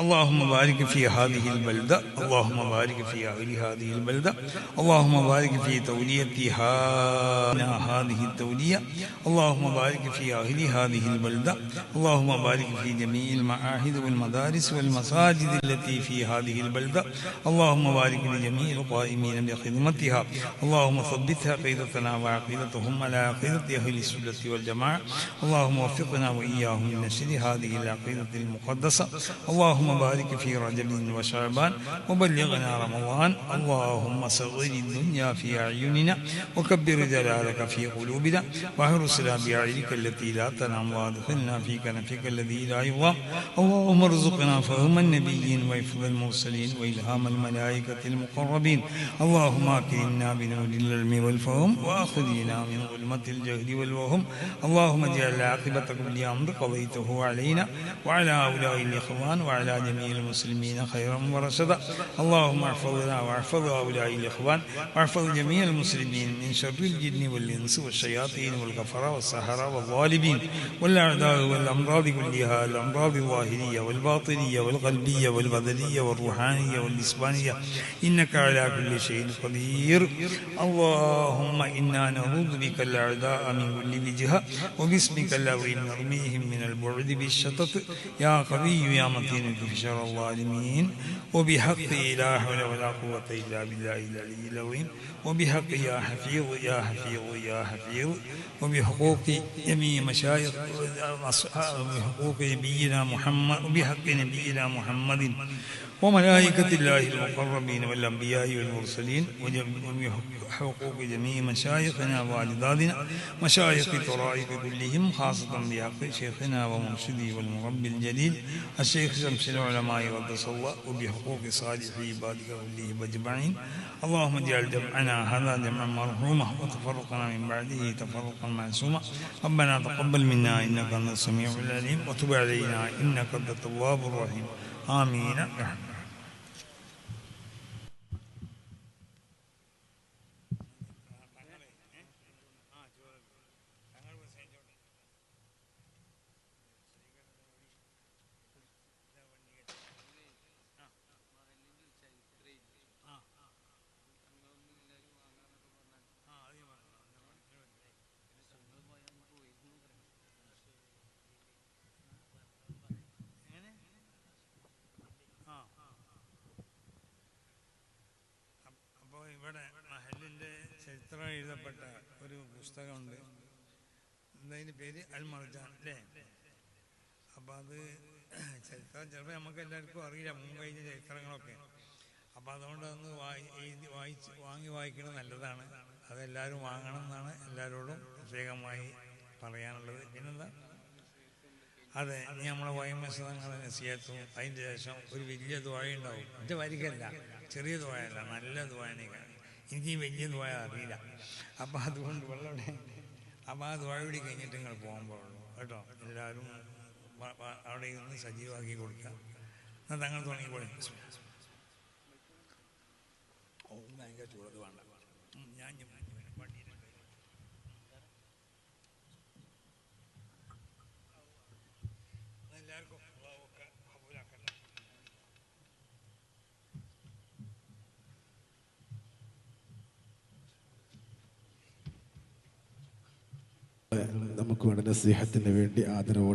اللهم بارك في هذه البلدة اللهم بارك في أهل هذه البلدة اللهم بارك في توليتها هذه التوليه اللهم بارك في أهل هذه البلدة اللهم بارك في جميع المعاهد والمدارس والمساجد التي في هذه البلدة اللهم بارك لجميع القائمين بخدمتها اللهم ثبتها قيدتنا وعقيدتهم على عقيدة أهل السنة والجماعة اللهم وفقنا وإياهم لنشر هذه العقيدة المقدسة اللهم بارك في رجب وشعبان وبلغنا رمضان. اللهم صغر الدنيا في أعيننا وكبر جلالك في قلوبنا واحرسنا بعينك التي لا تنام وأدخلنا في كنفك الذي لا يضام اللهم ارزقنا فهم النبيين وحفظ المرسلين وإلهام الملائكة المقربين. اللهم أكرمنا بنور العلم والفهم وأخذنا من ظلمة الجهل والوهم. اللهم اجعل عاقبه كل أمر قضيته علينا وعلى هؤلاء الإخوان وعلى جميع المسلمين خيرا ورشدا. اللهم احفظنا واحفظ هؤلاء الإخوان واحفظ جميع المسلمين من شر الجن والإنس والشياطين والكفره والسحره والظالمين والأعداء والأمراض كلها الأمراض الظاهرية والباطنية والقلبية والبدنية والروحانية والجسمانية. إنك على كل شيء قدير. اللهم إنا نعوذ بك الأعداء من كل وجهه وباسمك العظيم نرميهم من البعد بالشطط يا قوي يا متين شر الظالمين وبحق لا حول ولا قوة إلا بالله العلي العظيم وبحق يا حفيظ يا حفيظ يا حفيظ وبحقوق جميع مشايخ وبحقوق نبينا محمد وبحق نبينا محمد وملائكة الله المقربين والأنبياء والمرسلين وبحقوق جميع مشايخنا ووالداتنا مشايخ طرائق كلهم خاصة بحق شيخنا ومرشدي والمربي الجليل الشيخ شمس العلماء قدس الله وبحقوق صالح عبادك كلهم أجمعين. اللهم اجعل جمعنا هذا جمعا مرحوما وتفرقنا من بعده تفرقا معصوما. ربنا تقبل منا إنك أنت السميع العليم وتب علينا إنك أنت التواب الرحيم. آمين. ഇവിടെ മഹലിന്റെ ചരിത്രം എഴുതപ്പെട്ട ഒരു പുസ്തകമുണ്ട്. എന്തായാലും പേര് അൽ അല്ലേ? അപ്പം അത് ചരിത്രം ചിലപ്പോൾ നമുക്ക് എല്ലാവർക്കും അറിയില്ല മുമ്പ് കഴിഞ്ഞ ചരിത്രങ്ങളൊക്കെ. അപ്പം അതുകൊണ്ട് അന്ന് വായി എഴുതി വായിച്ച് വാങ്ങി വായിക്കുന്നത് നല്ലതാണ്. അതെല്ലാവരും വാങ്ങണം എന്നാണ് എല്ലാവരോടും പ്രത്യേകമായി പറയാനുള്ളത്. പിന്നെന്താ? അതെ ഇനി നമ്മളെ വൈമസങ്ങൾ നസിയത്തും അതിന്റെ ശേഷം ഒരു വലിയ ദ്വായ ഉണ്ടാവും എന്റെ വരികല്ല ചെറിയ ദ്വായല്ല നല്ല ദ്വായനിക്കാണ് എനിക്ക് ഈ വലിയ പോയാൽ അറിയില്ല. അപ്പം അതുകൊണ്ട് വെള്ളം അപ്പം ആ കൂടി കഴിഞ്ഞിട്ട് നിങ്ങൾ പോകാൻ പാടുള്ളൂ. കേട്ടോ? എല്ലാവരും അവിടെ ഇരുന്ന് സജീവമാക്കി കൊടുക്കുക എന്നാൽ തങ്ങൾ തുടങ്ങിക്കോളി ഭയങ്കര ചൂടത് വേണ്ട. ഞാൻ ഇനി വേണ്ട നസീഹത്തിന് വേണ്ടി ആദരവോടെ